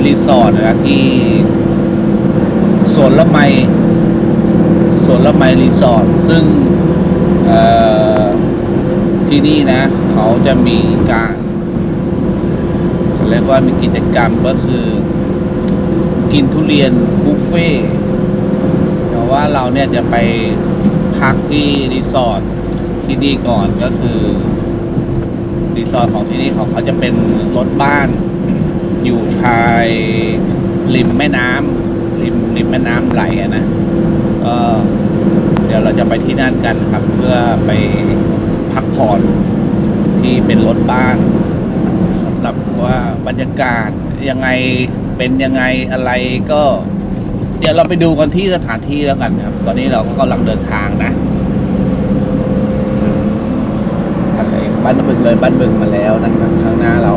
เป็นรีสอร์ทนะที่สวนละไมสวนละไมรีสอร์ทซึ่งที่นี่นะ เขาจะมีการเรียกว่ามีกิจกรรมก็คือ กินทุเรียนบุฟเฟ่แต่ว่าเราเนี่ยจะไปพักที่รีสอร์ทที่นี่ก่อนก็คือรีสอร์ทของที่นี่ของเขาจะเป็นรถบ้าน อยู่ชายริมแม่น้ำริมริมแม่น้ำไหลนะก็เดี๋ยวเราจะไปที่นั่นกันครับ เพื่อไปพักผ่อนที่เป็นรถบ้านสำหรับว่าบรรยากาศยังไงเป็นยังไงอะไรก็ เดี๋ยวเราไปดูกันที่สถานที่แล้วกันครับ ตอนนี้เราก็กำลังเดินทางนะอะไรบ้านบึงเลยบ้านบึงมาแล้วนะครับข้างหน้าเรา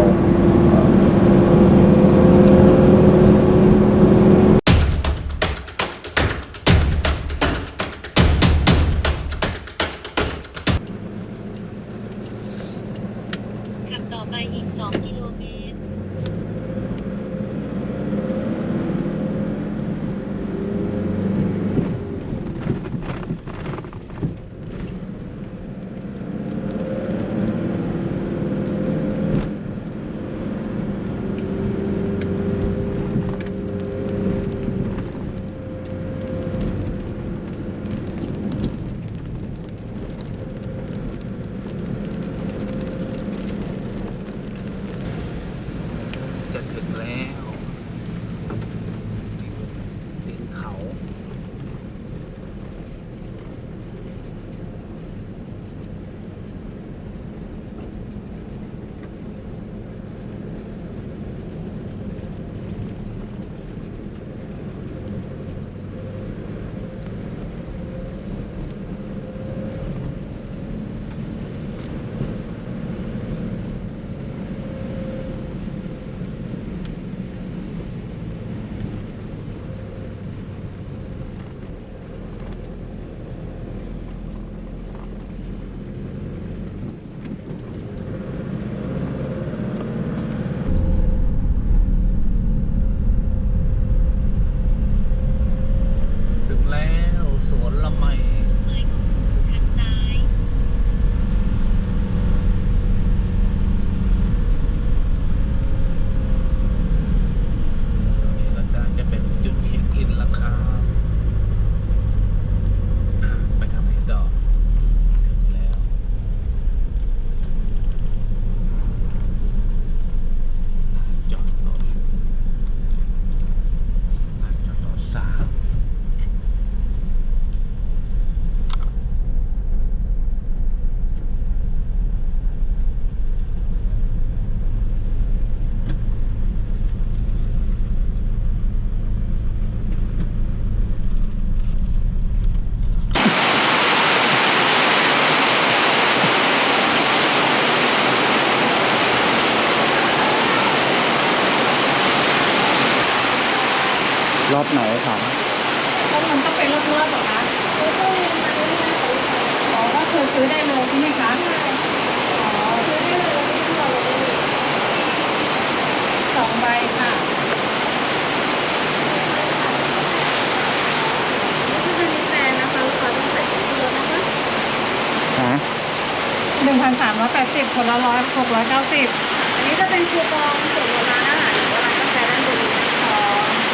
คนละร้อยหกร้อยเก้าสิบอันนี้จะเป็นคูปองส่วนลดร้านอาหารหรือว่าร้านกาแฟด้านบนอ๋อ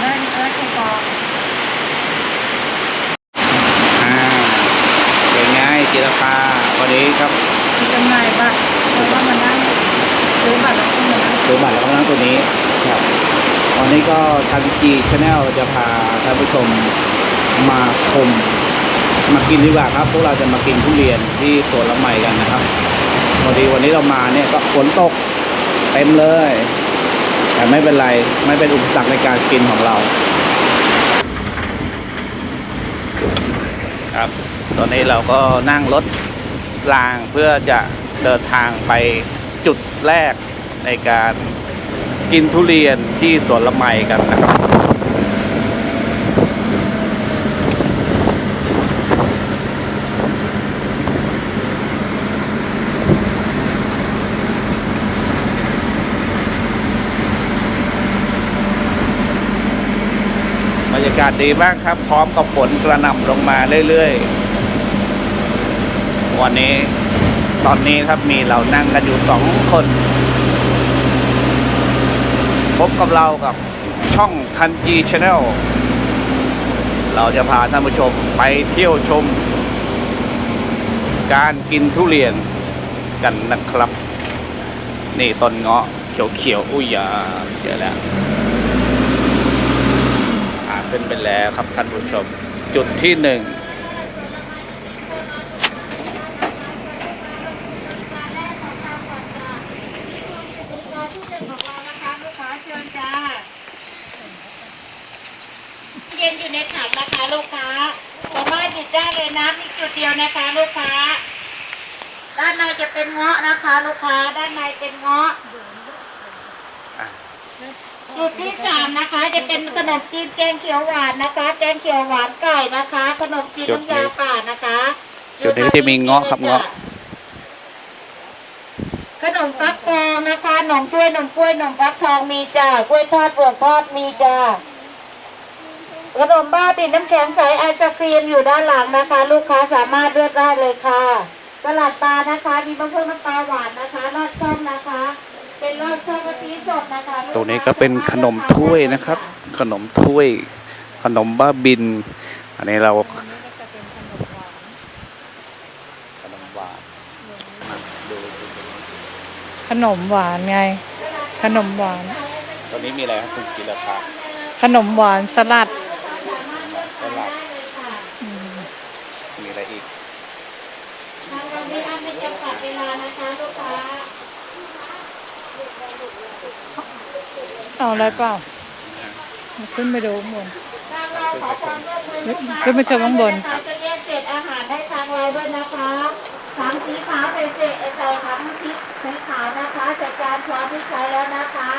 ได้ได้คูปองอ่าเป็นไงจิรภาวันนี้ครับมีจำหน่ายบัตรเพราะว่ามันนั่งซื้อบัตรแล้วก็มานั่งซื้อบัตรแล้วก็นั่งตัวนี้ครับวันนี้ก็ทางจีชาแนลจะพาท่านผู้ชมมาชม มากินดีกว่าครับ พวกเราจะมากินทุเรียนที่สวนละไมกันนะครับพอดีวันนี้เรามาเนี่ยก็ฝนตกเต็มเลย แต่ไม่เป็นไรไม่เป็นอุปสรรคในการกินของเรา ครับ ตอนนี้เราก็นั่งรถรางเพื่อจะเดินทางไปจุดแรกในการกินทุเรียนที่สวนละไมกันนะครับากาศดีมากครับ พร้อมกับฝนกระหน่ำลงมาเรื่อยๆ วันนี้ตอนนี้ครับมีเรานั่งกันอยู่สองคน พบกับเรากับช่องทันจีชาแนลเราจะพาท่านผู้ชมไปเที่ยวชม การกินทุเรียนกันนะครับ นี่ต้นเงาะเขียวๆอุ้ยอย่าเจอแล้ว ขึ้นไปแล้วครับท่านผู้ชม จุดที่หนึ่งเย็นอยู่ในถังนะคะลูกค้าสามารถหยิบได้เลยนะมีจุดเดียวนะคะลูกค้า ด้านในจะเป็นเงาะนะคะ ลูกค้า ด้านในเป็นเงาะ จุดที่สามนะคะ จะเป็นขนมจีนแกงเขียวหวานนะคะ แกงเขียวหวานไก่นะคะ ขนมจีนน้ำยาป่านะคะจุดนี้จะมีเงาะครับเงาะ ขนมฟักทองนะคะขนมถ้วยขนมกล้วยขนมฟักทองมีจ้ากล้วยทอดบวกทอดมีจ้าขนมบ้าบินน้ำแข็งใสไอศครีมอยู่ด้านหลังนะคะ ลูกค้าสามารถเลือกได้เลยค่ะสลัดปลานะคะ มีมะพร้าวน้ำปลาหวานนะคะลอดช่องนะคะ เป็นลอดช่องกะทิสดนะคะลูค้าตัวนี้ก็เป็นขนมถ้วยนะครับ ขนมถ้วย ขนมบ้าบิน อันนี้เราขนมหวานดูขนมหวานไง ขนมหวาน ตอนนี้มีอะไรครับคุณกีราคาขนมหวานสลัด ตลาดมีอะไรอีก ทางเราไม่อั้นไม่จำกัดเวลานะคะลูกค้า เอาอะไรเปล่าขึ้นไปดูข้างบนทางเราขอความร่วมมือลูกค้าขึ้นไปชมข้างบนะคะจะแยกเศษอาหารให้ทางเราด้วยนะคะถังสีขาวใส่เศษใส่ถังสีสีขาวนะคะใส่จานช้อนที่ใช้แล้วนะคะ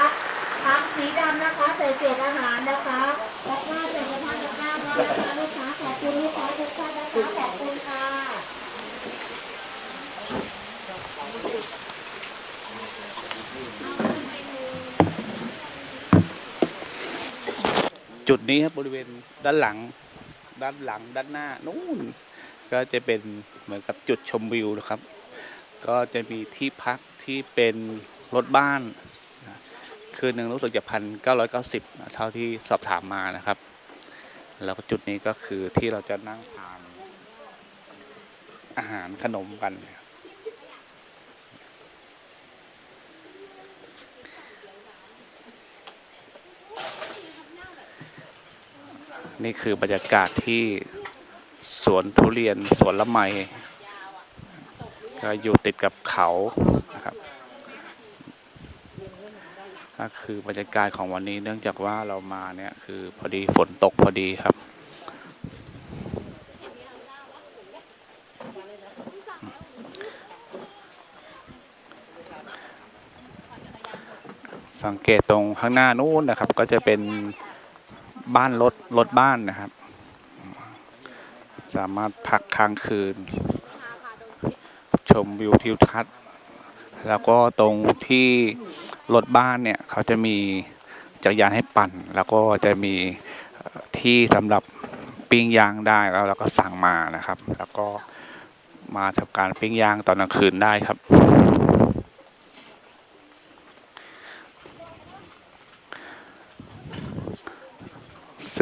ถังสีดำนะคะใส่เศษอาหารนะคะแล้วก็ใส่กระทะตะกร้ามานะคะลูกค้าขอบคุณลูกค้าทุกท่านนะคะ จุดนี้ครับบริเวณด้านหลัง ด้านหลังด้านหน้านู่นก็จะเป็นเหมือนกับจุดชมวิวนะครับ ก็จะมีที่พักที่เป็นรถบ้านนะคืนหนึ่งรู้สึกจะพันเก้าร้อยเก้าสิบเท่าที่สอบถามมานะครับ แล้วจุดนี้ก็คือที่เราจะนั่งทานอาหารขนมกัน นี่คือบรรยากาศที่สวนทุเรียนสวนละไมก็อยู่ติดกับเขานะครับก็คือบรรยากาศของวันนี้เนื่องจากว่าเรามาเนี่ยคือพอดีฝนตกพอดีครับสังเกตตรงข้างหน้านู้นนะครับ ก็จะเป็น บ้านรถรถบ้านนะครับ สามารถพักค้างคืน ชมวิวทิวทัศน์ แล้วก็ตรงที่รถบ้านเนี่ยเขาจะมีจักรยานให้ปั่น แล้วก็จะมีที่สำหรับปิ้งย่างได้แล้วเราก็สั่งมานะครับ แล้วก็มาทำการปิ้งย่างตอนกลางคืนได้ครับ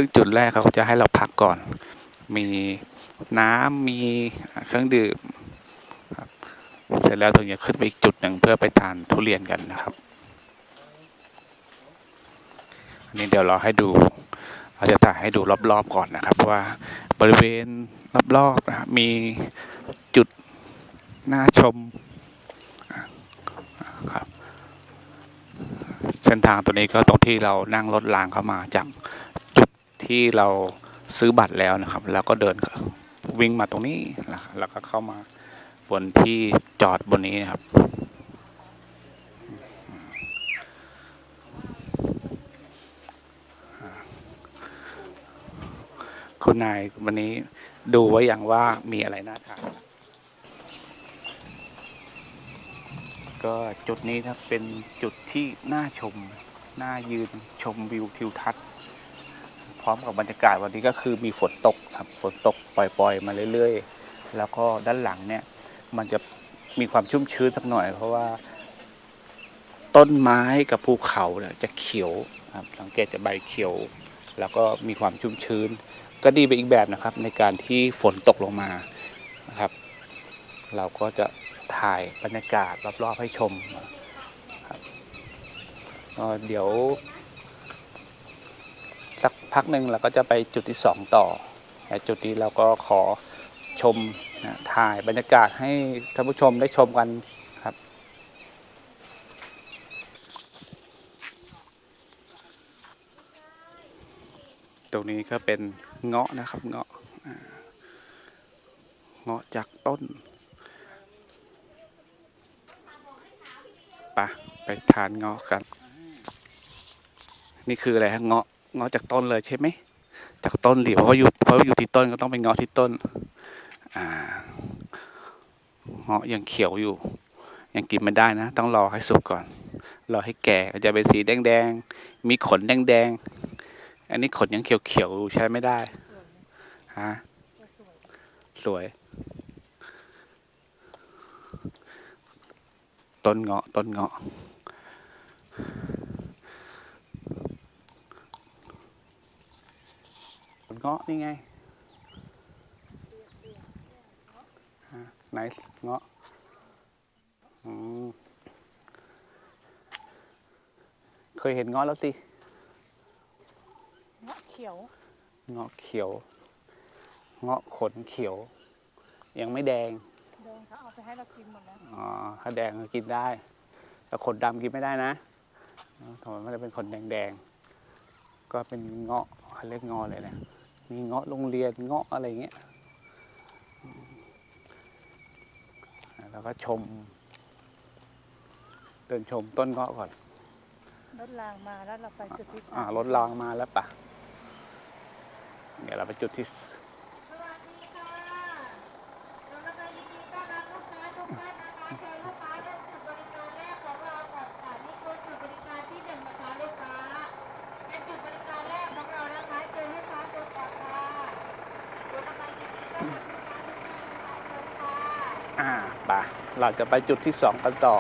ซึ่งจุดแรกเขาจะให้เราพักก่อน มีน้ำมีเครื่องดื่มเสร็จแล้วถึงจะขึ้นไปอีกจุดหนึ่งเพื่อไปทานทุเรียนกันนะครับอันนี้เดี๋ยวเราให้ดูเราจะถ่ายให้ดูรอบๆก่อนนะครับ ว่าบริเวณรอบๆนะครับมีจุดน่าชมครับเส้นทางตัวนี้ก็ตรงที่เรานั่งรถรางเข้ามาจาก ที่เราซื้อบัตรแล้วนะครับ แล้วก็เดินวิ่งมาตรงนี้นะครับแล้วก็เข้ามาบนที่จอดบนนี้นะครับคุณนายวันนี้ดูไว้อย่างว่ามีอะไรน่าทานก็จุดนี้นะครับเป็นจุดที่น่าชม น่ายืนชมวิวทิวทัศน์ ร้อมกับบรรยากาศวันนี้ก็คือมีฝนตกครับฝนตกปล่อยๆ มาเรื่อยๆ แล้วก็ด้านหลังเนี่ยมันจะมีความชุ่มชื้นสักหน่อย เพราะว่า ต้นไม้กับภูเขาเนี่ยจะเขียวครับสังเกตจะใบเขียว แล้วก็มีความชุ่มชื้น ก็ดีไปอีกแบบนะครับ ในการที่ฝนตกลงมานะครับ เราก็จะถ่ายบรรยากาศรอบๆให้ชมครับเดี๋ยว พักหนึ่งเราก็จะไปจุดที่สองต่อแต่จุดนี้เราก็ขอชมนะถ่ายบรรยากาศให้ท่านผู้ชมได้ชมกันครับ ตรงนี้ก็เป็นเงาะนะครับเงาะอ่าเงาะจากต้นไปะไปทานเงาะกัน นี่คืออะไรฮะเงาะ งาจากต้นเลยใช่ไหมจากต้นหรือเพราะอยู่เพราะอยู่ที่ต้นก็ต้องเป็นเงาที่ต้นอ่าเงาะยังเขียวอยู่ ยังกินไม่ได้นะ ต้องรอให้สุกก่อน รอให้แก่จะเป็นสีแดงๆมีขนแดงๆอันนี้ขนยังเขียวๆใช้ไม่ได้ฮะสวย ต้นเงาะต้นเงาะ ผล เงาะนี่ไงไหนเงาะอืมเคยเห็นเงาะแล้วสิเงาะเขียวเงาะเขียวเงาะขนเขียว ยังไม่แดงแดงเขาเอาไปให้เรากินหมดแล้วอ๋อถ้าแดงก็กินได้ แต่ขนดำกินไม่ได้นะทำไมไม่ได้เป็นขนแดงๆก็เป็นเงาะเขาเรียกเงาะเลยนะ มีเงาะโรงเรียนเงาะอะไรเงี้ยอืมแล้วก็ชม เดินชมต้นเงาะก่อนรถรางมาแล้วเราไปจุดที่สามอ่ารถรางมาแล้วปะเดี๋ยวเราไปจุดที่ส สวัสดีค่ะเราก็ยินดีต้อนรับลูกค้าทุกท่านนะคะเชิญลูกค้าเดินจุดบริการแรกของเราก่อนค่ะนี่คือจุดบริการที่หนึ่งนะคะลูกค้าเป็นจุดบริการแรกของเรานะคะเชิญให้ค้าตัวก่อนค่ะเราก็ยินดีต้อนรับลูกค้าทุกท่านนะคะเชิญค่ะ อ่าปะ เราจะไปจุดที่สองกันต่อ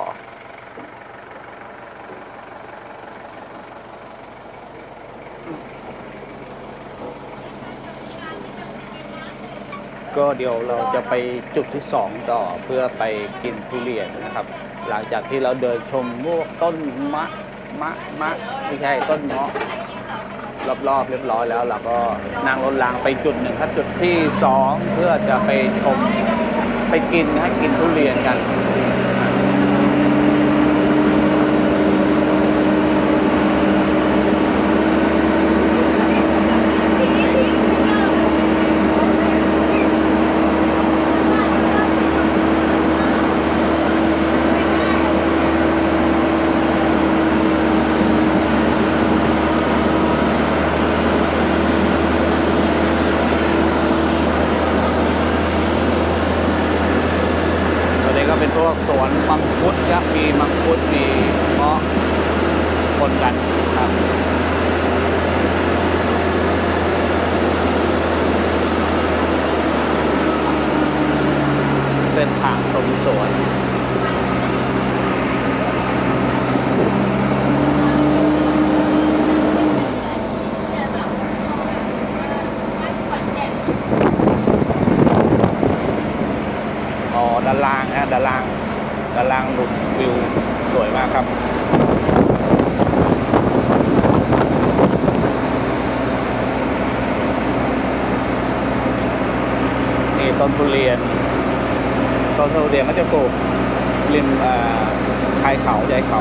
ก็เดี๋ยวเราจะไปจุดที่สองต่อเพื่อไปกินทุเรียนนะครับ หลังจากที่เราเดินชมพวกต้นมะมะมะไม่ใช่ต้นเงาะรอบๆเรียบร้อยแล้วเราก็นั่งรถรางไปจุดหนึ่งครับจุดที่สองเพื่อจะไปชม ไปกินให้กินทุเรียนกัน ตัวนี้ก็เป็นพวกสวนมังคุดครับมีมังคุดมีเงาะคนกันครับเส้นทางตรงสวน อ๋อด้านล่าง ฮะด้านล่างด้านล่างดูวิวสวยมากครับนี่ต้นทุเรียนต้นทุเรียนก็จะปลูกริมเอ่อชายเขาชายเขา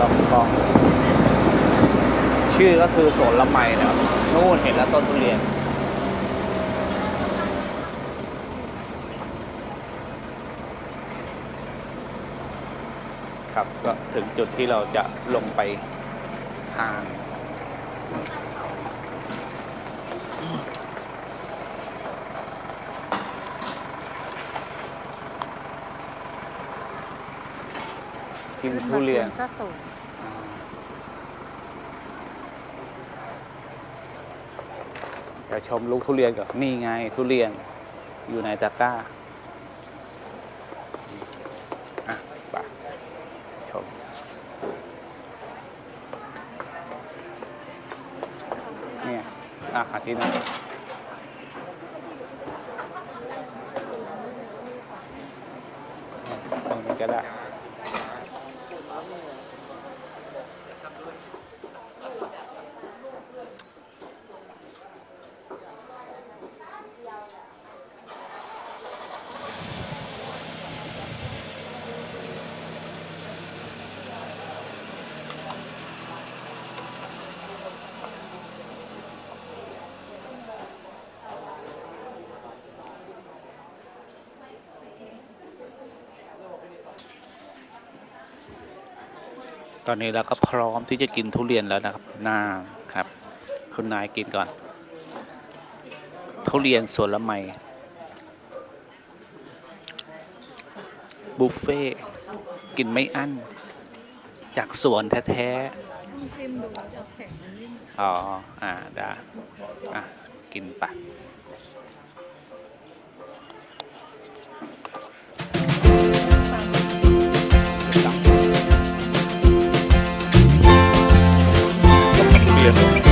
ลองกองชื่อก็คือสวนละไมนะครับนู่นเห็นแล้วต้นทุเรียน ก็ถึงจุดที่เราจะลงไปทางกินทุเรียนจะชมลูกทุเรียนกับนี่ไงทุเรียนอยู่ในตะกร้า อะอาทิตย์นะตรงนี้ก็ได้ ตอนนี้เราก็พร้อมที่จะกินทุเรียนแล้วนะครับน่าครับ คุณนายกินก่อน ทุเรียนสวนละไมบุฟเฟ่ต์กินไม่อั้น จากสวนแท้จิ้มดูจะแข็งนิ่มๆอ๋อ อ่าได้อะ กินไปะ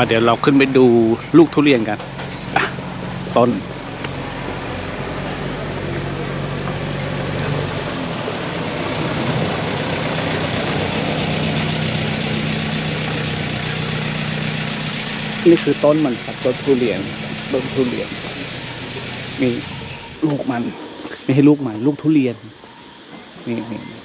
มาเดี๋ยวเราขึ้นไปดูลูกทุเรียนกันต้นนี่คือต้นมันครับต้นทุเรียนต้นทุเรียน มีลูกมัน ไม่ให้ลูกมันลูกทุเรียน นี่นี่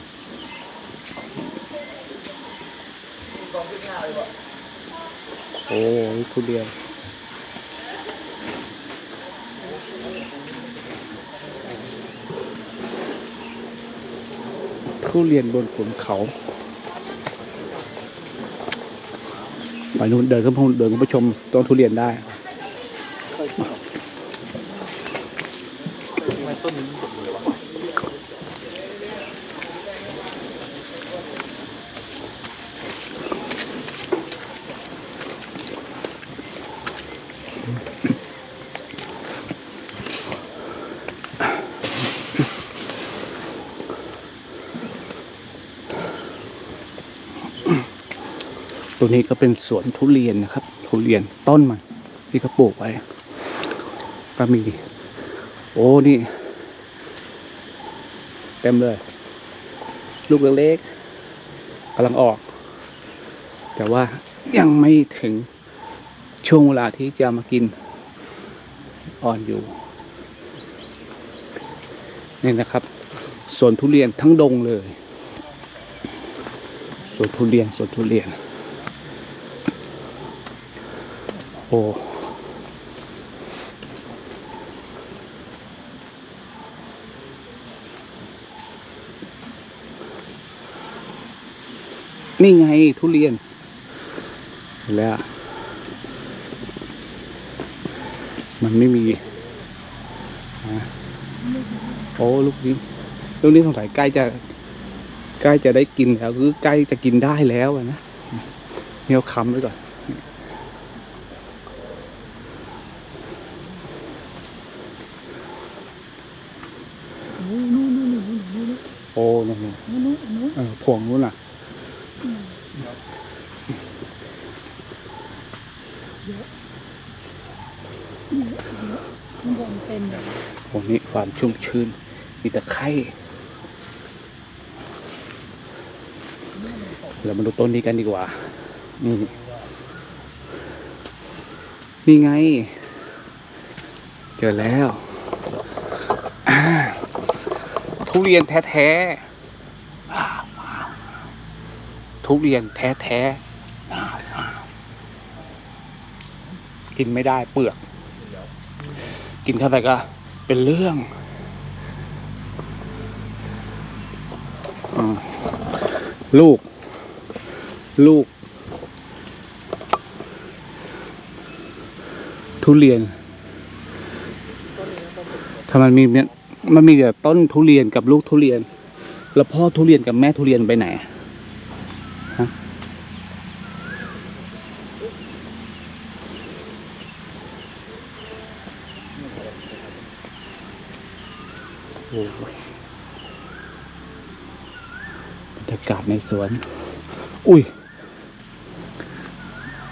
อ้ลูกทุเรียนทุเรียนบนขุนเขาไปนู้นเดินขึ้นเดินขึ้นไปชมต้นทุเรียนได้ตัวัวนี้ก็เป็นสวนทุเรียนนะครับ ทุเรียนต้นมันที่เขาปลูกไว้ก็มี โอ้นี่ เต็มเลย ลูกเล็กๆกำลังออก แต่ว่ายังไม่ถึงช่วงเวลาที่จะมากินอ่อนอยู่นี่นะครับสวนทุเรียนทั้งดงเลยสวนทุเรียนสวนทุเรียน โอ้ นี่ไงทุเรียนเห็นแล้ว มันไม่มีอะโอ้ลูกนี้ลูกนี้สงสัยใกล้จะใกล้จะได้กินแล้ว คือใกล้จะกินได้แล้วนะเนี่ยวคำไว้ก่อน โอ้นู่นนู่นนู้นนู้นนู้นเออพวงนู้นน่ะข้างบนเต็มเลยพวงนี้ความชุ่มชื้น มีตะไคร่เรามาดูต้นนี้กันดีกว่า นี่ นี่ไง เจอแล้วอ่า ทุเรียนแท้ๆทุเรียนแท้ๆกินไม่ได้เปลือก กินเข้าไปก็เป็นเรื่องอลูก ลูก ทุเรียนถ้ามันมีเนี่ย มันมีแต่ต้นทุเรียนกับลูกทุเรียน แล้วพ่อทุเรียนกับแม่ทุเรียนไปไหนฮะโอ้ยบรรยากาศในสวน อุ้ย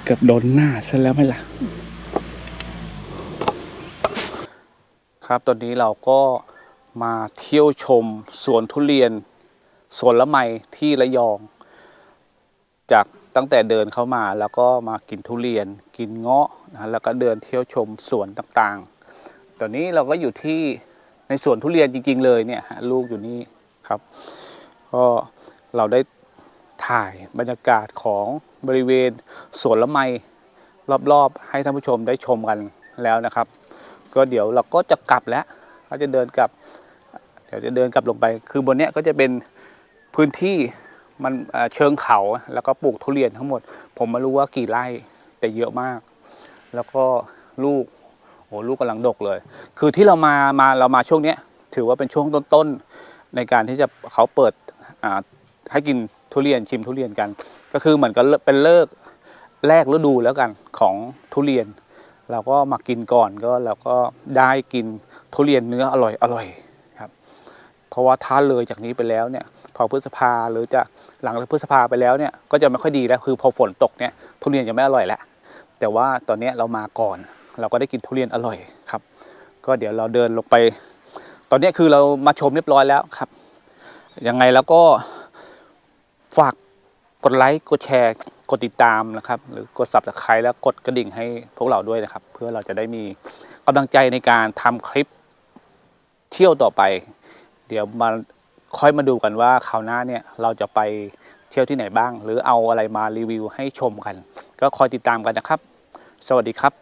เกับโดนหน้าซะแล้วไหมล่ะ ครับตอนนี้เราก็ มาเที่ยวชมสวนทุเรียนสวนละไมที่ระยอง จากตั้งแต่เดินเข้ามาแล้วก็มากินทุเรียนกินเงาะนะแล้วก็เดินเที่ยวชมสวนต่างๆ ตอนนี้เราก็อยู่ที่ในสวนทุเรียนจริง ๆ เลยเนี่ยลูกอยู่นี่ครับ ก็เราได้ถ่ายบรรยากาศของบริเวณสวนละไมรอบๆ ให้ท่านผู้ชมได้ชมกันแล้วนะครับ ก็เดี๋ยวเราก็จะกลับแล้วเราจะเดินกลับ ดี๋ยวจะเดินกลับลงไป คือบนเนี้ยก็จะเป็นพื้นที่มันเชิงเขาแล้วก็ปลูกทุเรียนทั้งหมด ผมไม่รู้ว่ากี่ไร่แต่เยอะมาก แล้วก็ลูกโอ้ลูกกำลังดกเลย คือที่เรามามาเรามาช่วงเนี้ยถือว่าเป็นช่วงต้นๆในการที่จะเขาเปิดให้กินทุเรียนชิมทุเรียนกัน ก็คือเหมือนกับเป็นเลิกแรกฤดูแล้วกันของทุเรียน เราก็มากินก่อนก็เราก็ได้กินทุเรียนเนื้ออร่อยอร่อย เพราะว่าถ้าเลยจากนี้ไปแล้วเนี่ยพอพฤษภาหรือจะหลังพฤษภาไปแล้วเนี่ยก็จะไม่ค่อยดีแล้วคือพอฝนตกเนี่ยทุเรียนจะไม่อร่อยแล้วแต่ว่าตอนนี้เรามาก่อน เราก็ได้กินทุเรียนอร่อยครับ ก็เดี๋ยวเราเดินลงไป ตอนนี้คือเรามาชมเรียบร้อยแล้วครับยังไงแล้วก็ฝากกดไลค์กดแชร์กดติดตามนะครับ หรือกด subscribe แล้วกดกระดิ่งให้พวกเราด้วยนะครับ เพื่อเราจะได้มีกำลังใจในการทำคลิปเที่ยวต่อไป เดี๋ยวมาค่อยมาดูกันว่าคราวหน้าเนี่ยเราจะไปเที่ยวที่ไหนบ้าง หรือเอาอะไรมารีวิวให้ชมกัน ก็คอยติดตามกันนะครับ สวัสดีครับ